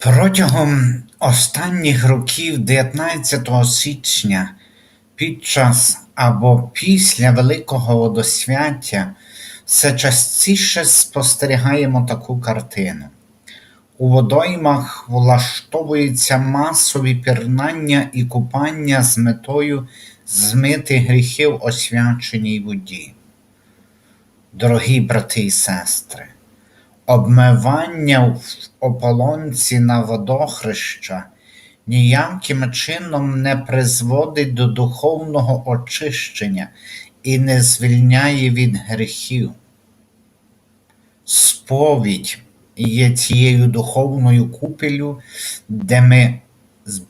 Протягом останніх років 19 січня під час або після Великого Водосвяття все частіше спостерігаємо таку картину. У водоймах влаштовуються масові пірнання і купання з метою змити гріхи в освяченій воді. Дорогі брати і сестри, обмивання в ополонці на водохреща ніяким чином не призводить до духовного очищення і не звільняє від гріхів. Сповідь є цією духовною купелю, де ми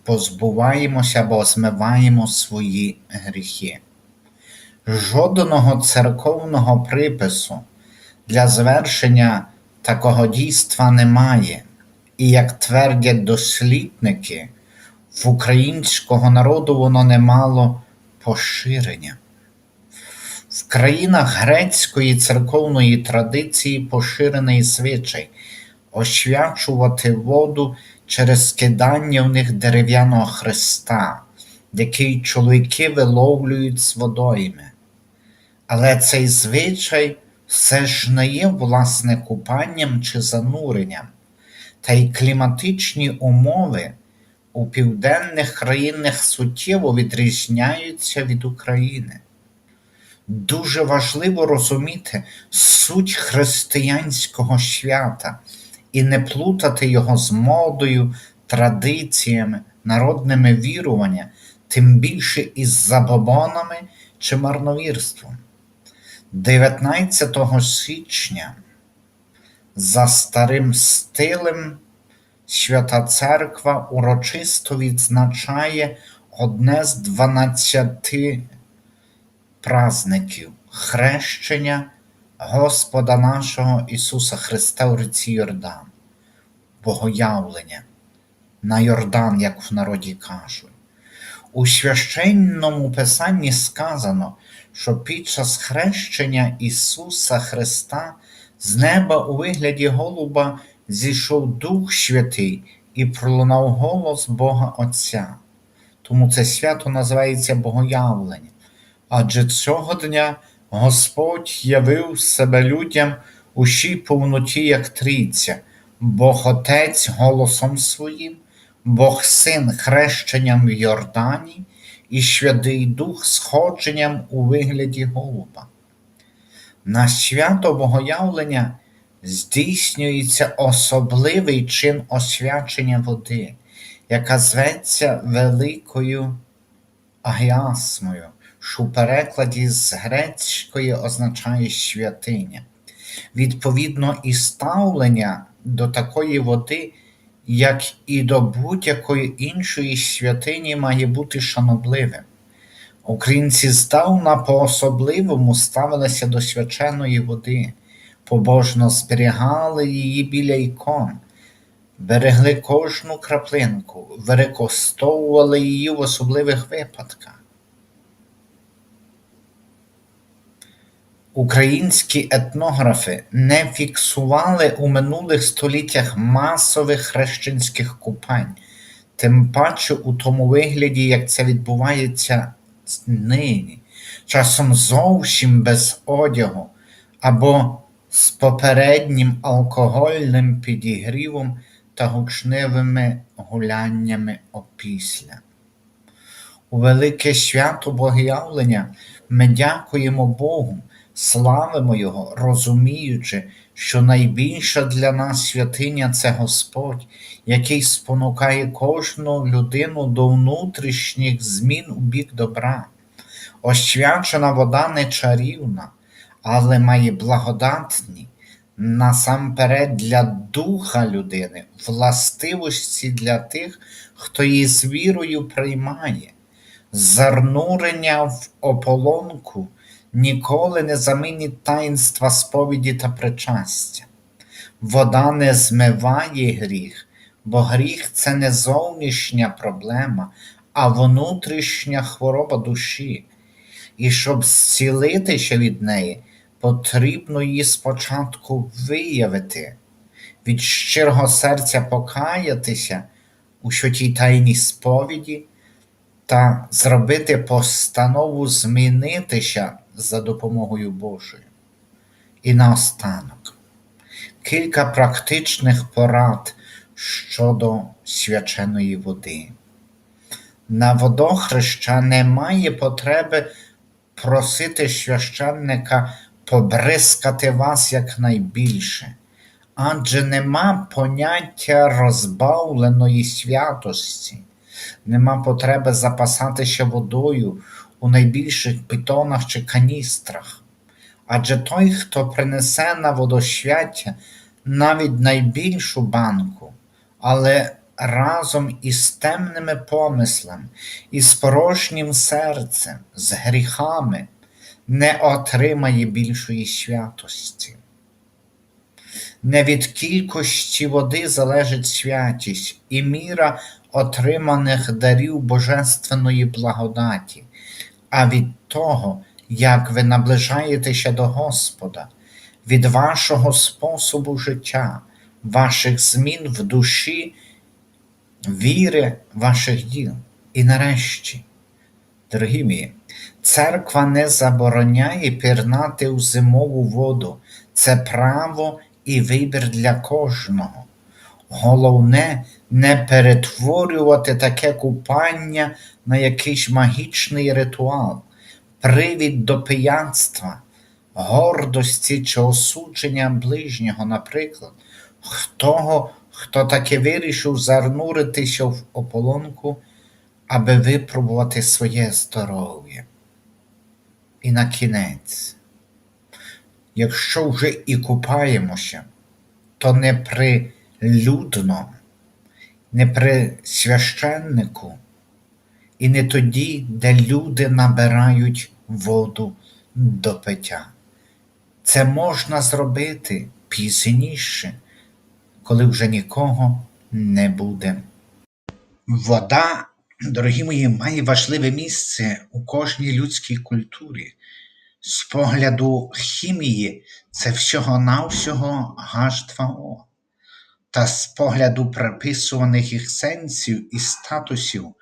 позбуваємося або змиваємо свої гріхи. Жодного церковного припису для звершення такого дійства немає, і, як твердять дослідники, в українського народу воно не мало поширення. В країнах грецької церковної традиції поширений звичай освячувати воду через скидання в них дерев'яного хреста, який чоловіки виловлюють з водойми. Але цей звичай все ж не є власне купанням чи зануренням, та й кліматичні умови у південних країнах суттєво відрізняються від України. Дуже важливо розуміти суть християнського свята і не плутати його з модою, традиціями, народними віруваннями, тим більше із забобонами чи марновірством. 19 січня за старим стилем Свята Церква урочисто відзначає одне з дванадцяти празників хрещення Господа нашого Ісуса Христа у ріці Йордан, Богоявлення, на Йордан, як в народі кажуть. У священному писанні сказано, що під час хрещення Ісуса Христа з неба у вигляді голуба зійшов Дух Святий і пролунав голос Бога Отця. Тому це свято називається Богоявлення. Адже цього дня Господь явив себе людям у щій повноті, як трійця, Бог Отець голосом своїм, Бог Син хрещенням в Йордані і Святий Дух сходженням у вигляді голуба. На свято Богоявлення здійснюється особливий чин освячення води, яка зветься Великою Агіасмою, що в перекладі з грецької означає святиня. Відповідно, і ставлення до такої води, як і до будь-якої іншої святині, має бути шанобливим. Українці здавна по-особливому ставилися до свяченої води, побожно зберігали її біля ікон, берегли кожну краплинку, використовували її в особливих випадках. Українські етнографи не фіксували у минулих століттях масових хрещенських купань, тим паче у тому вигляді, як це відбувається нині, часом зовсім без одягу або з попереднім алкогольним підігрівом та гучнивими гуляннями опісля. У велике свято Богоявлення ми дякуємо Богу, славимо Його, розуміючи, що найбільша для нас святиня це Господь, який спонукає кожну людину до внутрішніх змін у бік добра. Освячена вода не чарівна, але має благодатні, насамперед для духа людини, властивості для тих, хто її з вірою приймає. Занурення в ополонку ніколи не замінить таїнства сповіді та причастя. Вода не змиває гріх, бо гріх це не зовнішня проблема, а внутрішня хвороба душі. І щоб зцілитися від неї, потрібно її спочатку виявити. від щирого серця покаятися у святій тайній сповіді та зробити постанову змінитися за допомогою Божою. І наостанок кілька практичних порад щодо свяченої води. На водохреща немає потреби просити священника побризкати вас якнайбільше, адже нема поняття розбавленої святості, нема потреби запасатися водою у найбільших бітонах чи каністрах. Адже той, хто принесе на водосвяття навіть найбільшу банку, але разом із темними помислами, із порожнім серцем, з гріхами, не отримає більшої святості. Не від кількості води залежить святість і міра отриманих дарів Божественної благодаті, а від того, як ви наближаєтеся до Господа, від вашого способу життя, ваших змін в душі, віри ваших діл. І нарешті, дорогі мої, церква не забороняє пірнати у зимову воду. Це право і вибір для кожного. Головне не перетворювати таке купання на якийсь магічний ритуал, привід до пияцтва, гордості чи осудження ближнього, наприклад, того, хто таки вирішив зануритися в ополонку, аби випробувати своє здоров'я. І на кінець, якщо вже і купаємося, то не при людно, не при священнику, і не тоді, де люди набирають воду до пиття. Це можна зробити пізніше, коли вже нікого не буде. Вода, дорогі мої, має важливе місце у кожній людській культурі. З погляду хімії це всього-навсього H2O. Та з погляду приписуваних їх сенсів і статусів,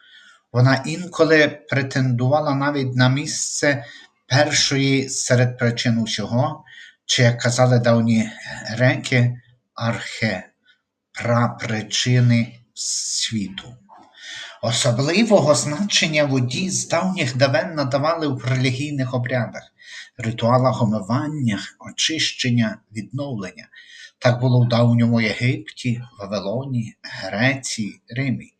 вона інколи претендувала навіть на місце першої серед причин усього, чи, як казали давні греки, архе, прапричини світу. Особливого значення воді з давніх давен надавали в релігійних обрядах, ритуалах омивання, очищення, відновлення. Так було в давньому Єгипті, Вавилоні, Греції, Римі.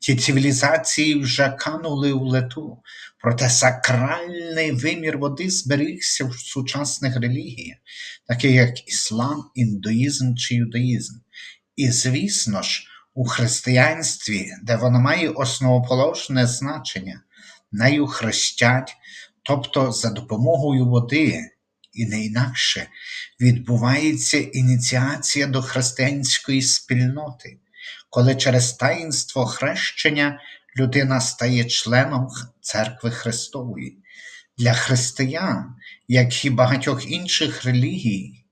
Ті цивілізації вже канули у лету, проте сакральний вимір води зберігся в сучасних релігіях, таких як іслам, індуїзм чи юдаїзм. І, звісно ж, у християнстві, де воно має основоположне значення, нею хрестять, тобто за допомогою води, і не інакше відбувається ініціація до християнської спільноти, коли через таїнство хрещення людина стає членом церкви Христової. Для християн, як і багатьох інших релігій,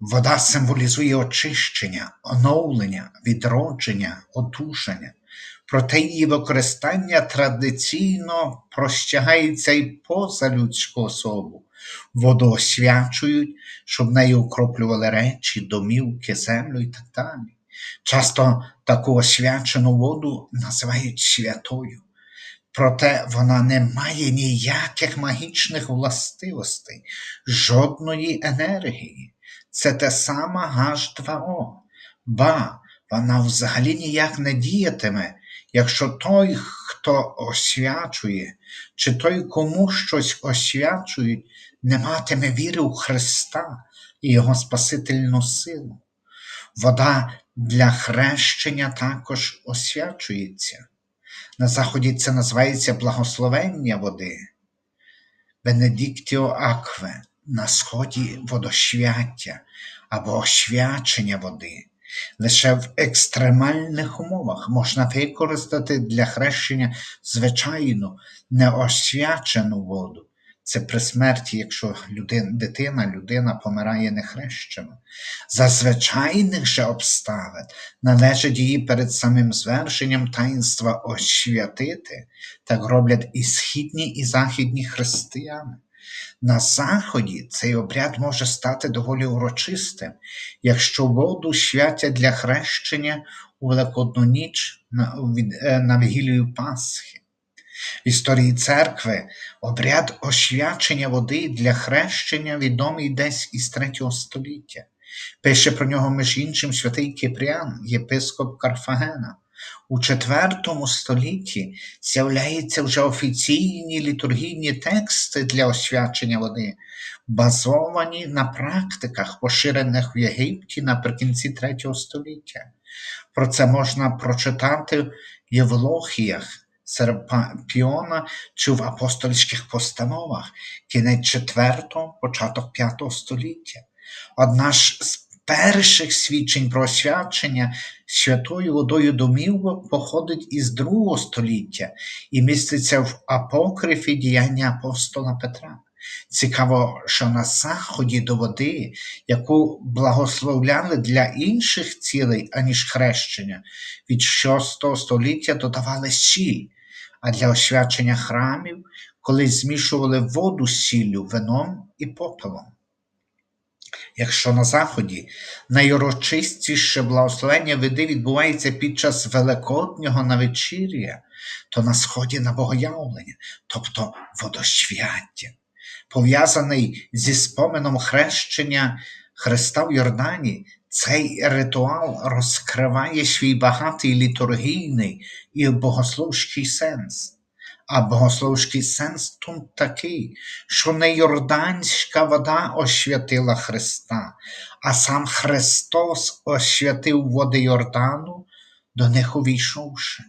Вода символізує очищення, оновлення, відродження, одужання. Проте її використання традиційно простягається і поза людську особу. Воду освячують, щоб нею окроплювали речі, домівки, землю і так далі. Часто таку освячену воду називають святою, проте вона не має ніяких магічних властивостей, жодної енергії. Це те саме H2O. Ба, вона взагалі ніяк не діятиме, якщо той, хто освячує, чи той, кому щось освячують, не матиме віри у Христа і Його Спасительну силу. Вода для хрещення також освячується. На Заході це називається благословення води. Бенедіктіо Акве на сході водосвяття або освячення води. Лише в екстремальних умовах можна використати для хрещення звичайну неосвячену воду. Це при смерті, якщо людина, дитина, людина помирає нехрещена. За звичайних же обставин належить її перед самим звершенням таїнства освятити, так роблять і східні, і західні християни. На Заході цей обряд може стати доволі урочистим, якщо воду святять для хрещення у Великодну ніч на, е, на Вігілію Пасхи. В історії церкви обряд освячення води для хрещення відомий десь із 3 століття. Пише про нього, між іншим, святий Кипріан, єпископ Карфагена. У IV столітті з'являються вже офіційні літургійні тексти для освячення води, базовані на практиках, поширених в Єгипті наприкінці III століття. Про це можна прочитати в Євлохіях Серпіона чи в апостольських постановах кінець IV, початок V століття. Одна ж з перших свідчень про освячення святою водою домівок походить із другого століття і міститься в апокрифі діяння апостола Петра. Цікаво, що на заході до води, яку благословляли для інших цілей, аніж хрещення, від VI століття додавали сіль, а для освячення храмів колись змішували воду з сіллю, вином і попелом. Якщо на Заході найурочистіше благословення води відбувається під час Великоднього навечір'я, то на Сході на Богоявлення, тобто водосвяття, пов'язаний зі спомином хрещення Христа в Йордані, цей ритуал розкриває свій багатий літургійний і богословський сенс. А богословський сенс тут такий, що не йорданська вода освятила Христа, а сам Христос освятив води Йордану, до них увійшовши.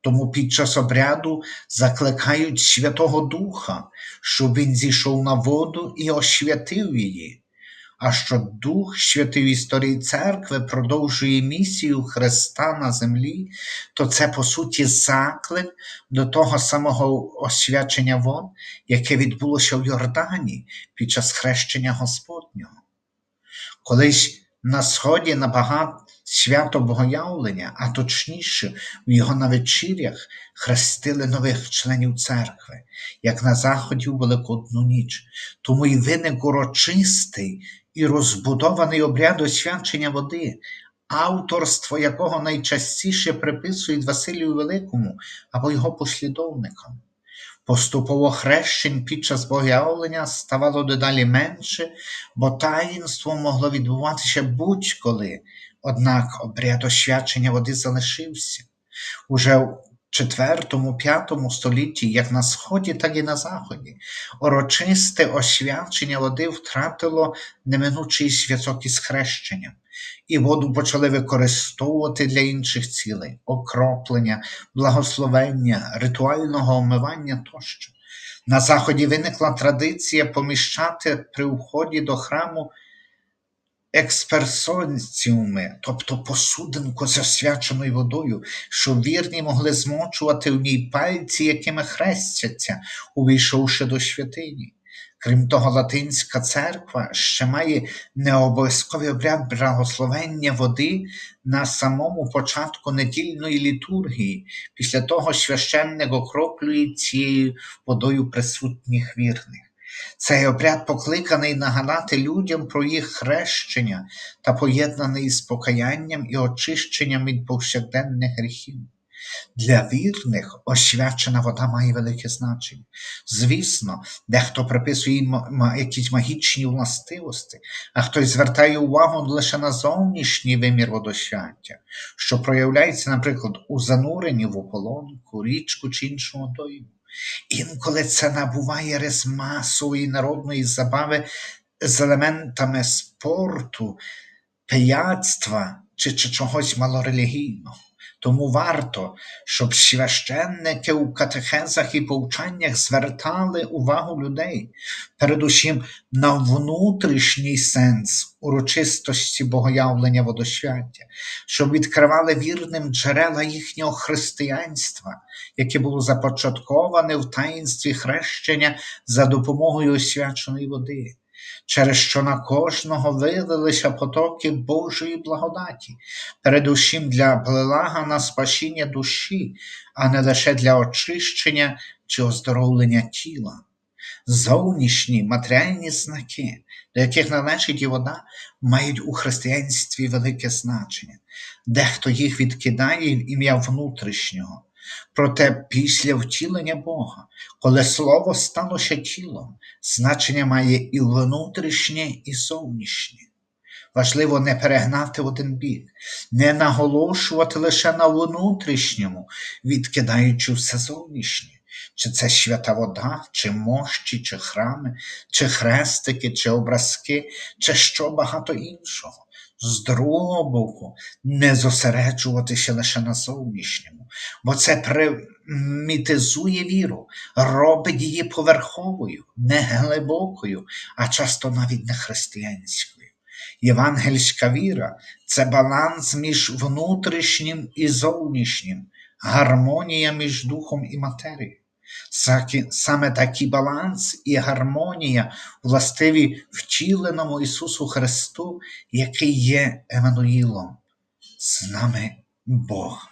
Тому під час обряду закликають Святого Духа, щоб він зійшов на воду і освятив її. А що Дух Святий в історії церкви продовжує місію Христа на землі, то це по суті заклик до того самого освячення вод, яке відбулося в Йордані під час хрещення Господнього. Колись на сході набагато свято Богоявлення, а точніше в його навечірях хрестили нових членів церкви, як на заході у Великодну ніч. Тому й виник урочистий і розбудований обряд освячення води, авторство якого найчастіше приписують Василію Великому або його послідовникам. Поступово хрещень під час богоявлення ставало дедалі менше, бо таїнство могло відбуватися будь-коли, однак обряд освячення води залишився. Уже в IV-V столітті, як на Сході, так і на Заході, урочисте освячення води втратило неминучий зв'язок із хрещенням, і воду почали використовувати для інших цілей окроплення, благословення, ритуального омивання тощо. На Заході виникла традиція поміщати при вході до храму експерсонціуми, тобто посудинку з освяченою водою, щоб вірні могли змочувати в ній пальці, якими хрестяться, увійшовши до святині. Крім того, латинська церква ще має необов'язковий обряд благословення води на самому початку недільної літургії. Після того священник окроплює цією водою присутніх вірних. Цей обряд покликаний нагадати людям про їх хрещення та поєднаний з покаянням і очищенням від повсякденних гріхів. Для вірних освячена вода має велике значення. Звісно, дехто приписує ма- якісь магічні властивості, а хтось звертає увагу лише на зовнішній вимір водосвяття, що проявляється, наприклад, у зануренні в ополонку, річку чи іншу водойму. Інколи це набуває рис масової народної забави з елементами спорту, пияцтва чи, чи чогось малорелігійного. Тому варто, щоб священники у катехезах і повчаннях звертали увагу людей, передусім на внутрішній сенс урочистості богоявлення водосвяття, щоб відкривали вірним джерела їхнього християнства, яке було започатковане в таїнстві хрещення за допомогою освяченої води, через що на кожного вилилися потоки Божої благодаті, передусім для блага на спасіння душі, а не лише для очищення чи оздоровлення тіла. Зовнішні матеріальні знаки, до яких належить і вода, мають у християнстві велике значення. Дехто їх відкидає в ім'я внутрішнього. Проте після втілення Бога, коли Слово сталося тілом, значення має і внутрішнє, і зовнішнє. Важливо не перегнати один бік, не наголошувати лише на внутрішньому, відкидаючи все зовнішнє. Чи це свята вода, чи мощі, чи храми, чи хрестики, чи образки, чи що багато іншого. З другого боку, не зосереджуватися лише на зовнішньому, бо це примітизує віру, робить її поверховою, не глибокою, а часто навіть не християнською. Євангельська віра це баланс між внутрішнім і зовнішнім, гармонія між духом і матерією. Саме такий баланс і гармонія властиві втіленому Ісусу Христу, який є Еммануїлом. З нами Бог.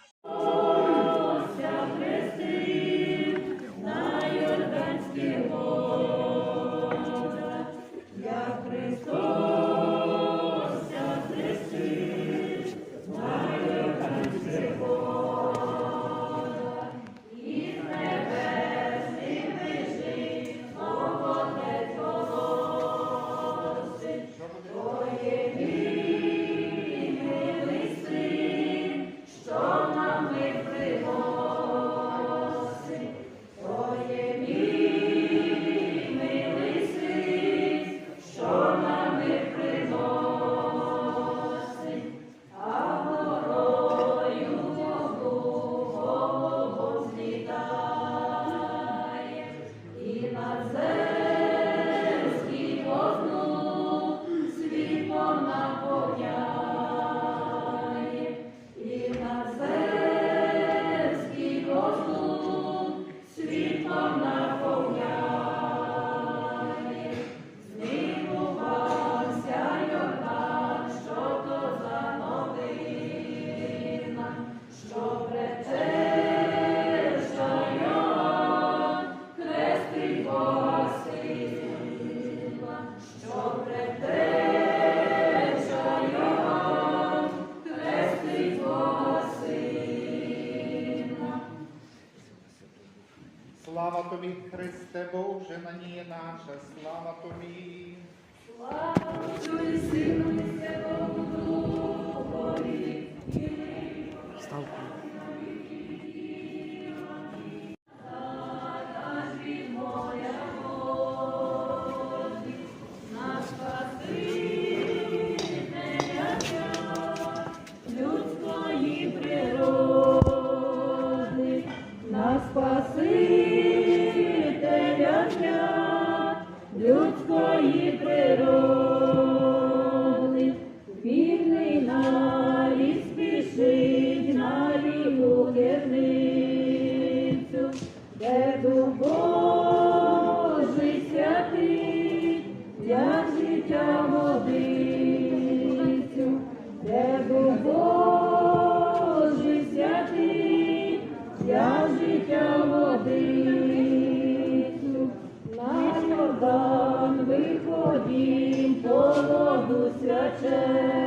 Воду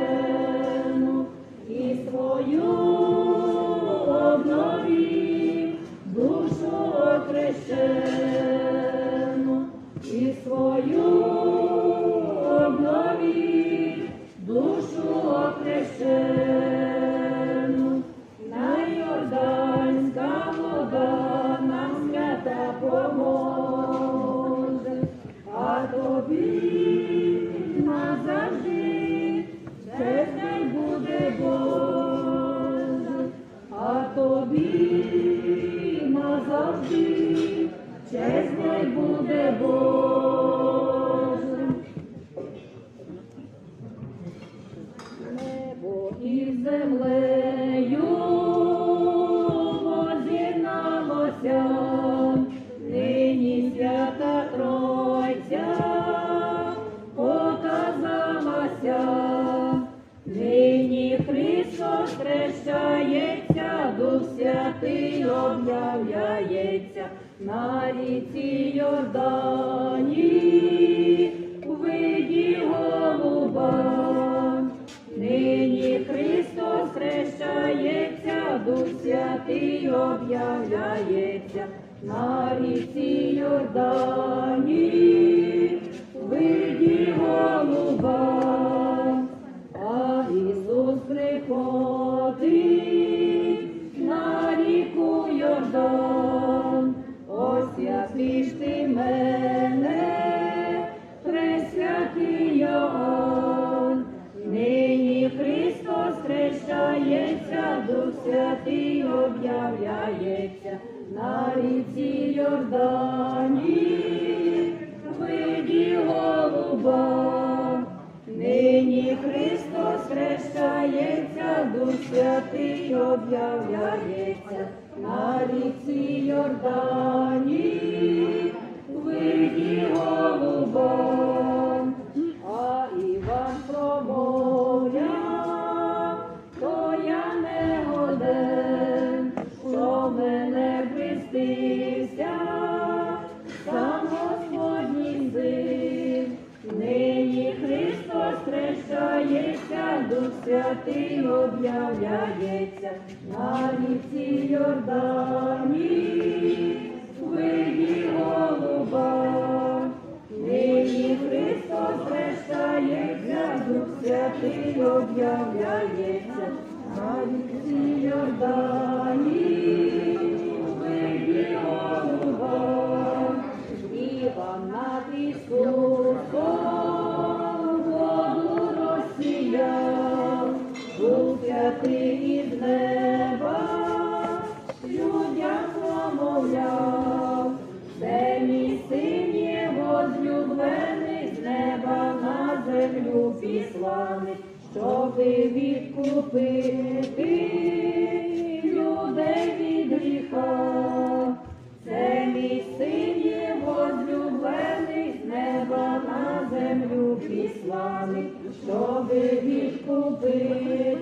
і землею. adoro. святий об'являється на ріці Йордані, виді голуба, нині Христос вештає, дух святий об'являється. слави, щоб відкупити людей від гріха. Це мій син є возлюблений з неба на землю післаний, щоб відкупити.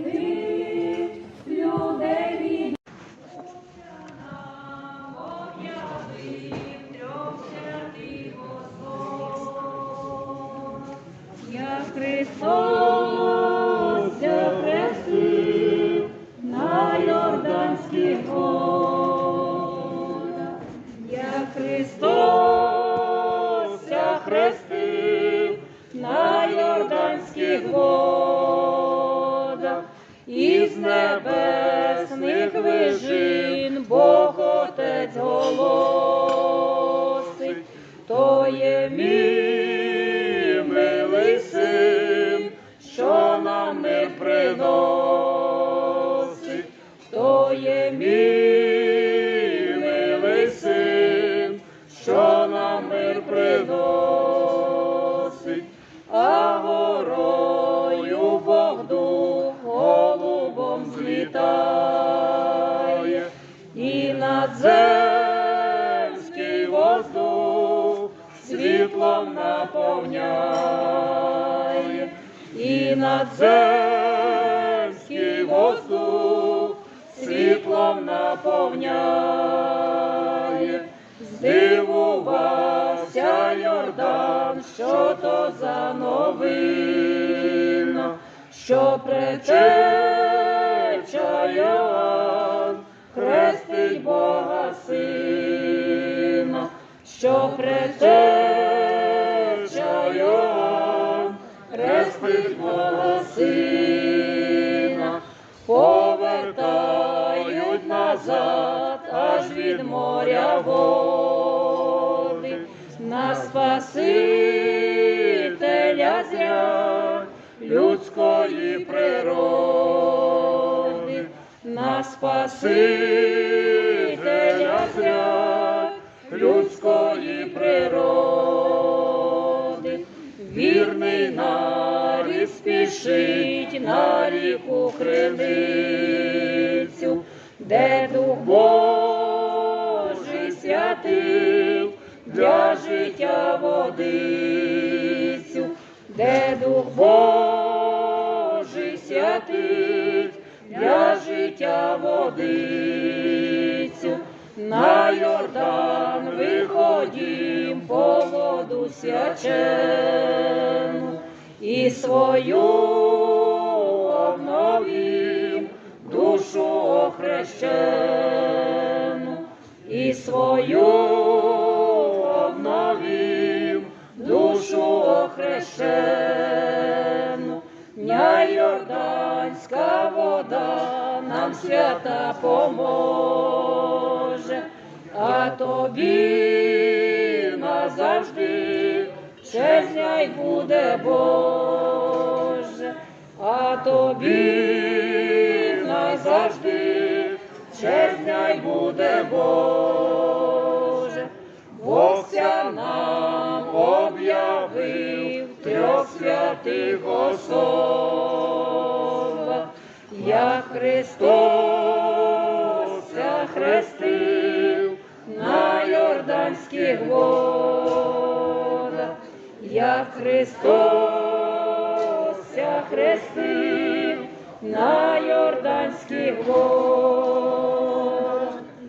Адземський воздух світлом наповняє, здивувався Йордан, що то за новина, що пречеча Йоанн хрестить Бога сина, що пречеча Блакитного сина повертають назад, аж від моря води, на спасителя зря людської природи, на спасителя зря людської. Вірний нарід спішить на ріку криницю, де Дух Божий святив для життя водицю, де Дух Божий святив для життя водицю. На Йордан виходім по воду свячену і свою обновім душу охрещену, і свою обновім душу охрещену. Ня Йорданська вода нам свята поможе, а тобі назавжди чесня й буде Боже, а тобі назавжди. Чесня й буде Боже. Бог нам об'явив трьох святих особа, як Христос Йорданських водах, як Христос хрестив на Йорданських водах.